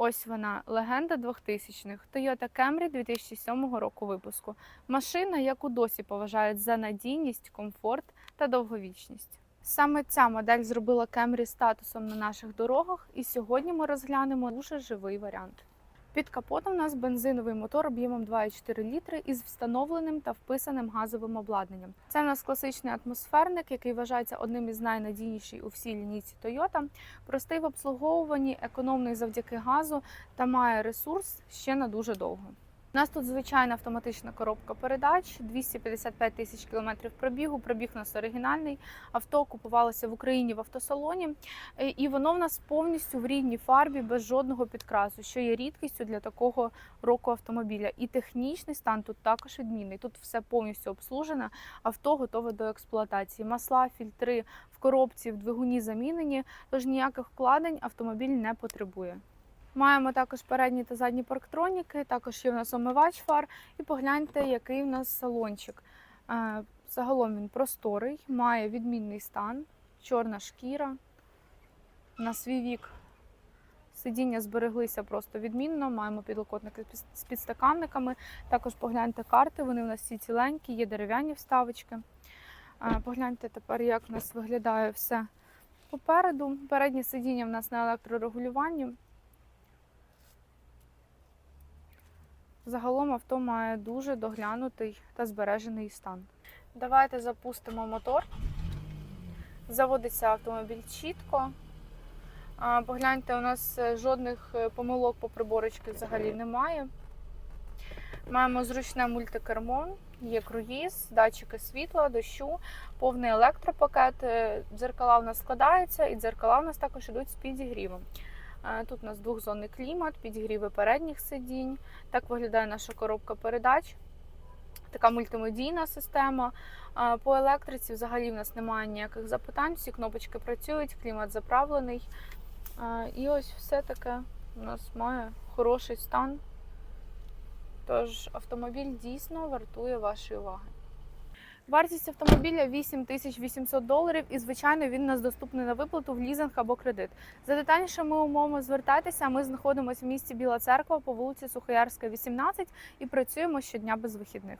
Ось вона, легенда 2000-х, Toyota Camry 2007 року випуску. Машина, яку досі поважають за надійність, комфорт та довговічність. Саме ця модель зробила Camry статусом на наших дорогах, і сьогодні ми розглянемо дуже живий варіант. Під капотом у нас бензиновий мотор об'ємом 2,4 літри із встановленим та вписаним газовим обладнанням. Це у нас класичний атмосферник, який вважається одним із найнадійніших у всій лінійці Toyota. Простий в обслуговуванні, економний завдяки газу та має ресурс ще на дуже довго. У нас тут звичайна автоматична коробка передач, 255 тисяч кілометрів пробігу. Пробіг у нас оригінальний. Авто купувалося в Україні в автосалоні, Е, і воно в нас повністю в рідній фарбі без жодного підкрасу, що є рідкістю для такого року автомобіля. І технічний стан тут також відмінний. Тут все повністю обслужено, авто готове до експлуатації. Масла, фільтри в коробці, в двигуні замінені, тож ніяких вкладень автомобіль не потребує. Маємо також передні та задні парктроніки, також є в нас омивач фар. І погляньте, який в нас салончик. Е, Загалом він просторий, має відмінний стан, чорна шкіра. На свій вік сидіння збереглися просто відмінно. Маємо підлокотники з- підстаканниками. Також погляньте карти, вони у нас всі ціленькі, є дерев'яні вставочки. Е, Погляньте тепер, як у нас виглядає все попереду. Переднє сидіння в нас на електрорегулюванні. Загалом авто має дуже доглянутий та збережений стан. Давайте запустимо мотор. Заводиться автомобіль чітко. Погляньте, у нас е, жодних е, помилок по приборочці взагалі немає. Маємо зручне мультикермо, є круїз, датчики світла, дощу, повний електропакет. Е, Дзеркала у нас складаються, і дзеркала у нас також йдуть з підігрівом. Е, Тут у нас двохзонний клімат, підігріви передніх сидінь. Так виглядає наша коробка передач. Така мультимедійна система. По електриці взагалі в нас немає ніяких запитань, всі кнопочки працюють, клімат заправлений. І ось все таке у нас має хороший стан. Тож автомобіль дійсно вартує вашої уваги. Вартість автомобіля 8800 доларів, і звичайно він у нас доступний на виплату в лізинг або кредит. За детальнішими умовами звертайтеся. Ми знаходимося в місті Біла Церква по вулиці Сухоярська, 18 і працюємо щодня без вихідних.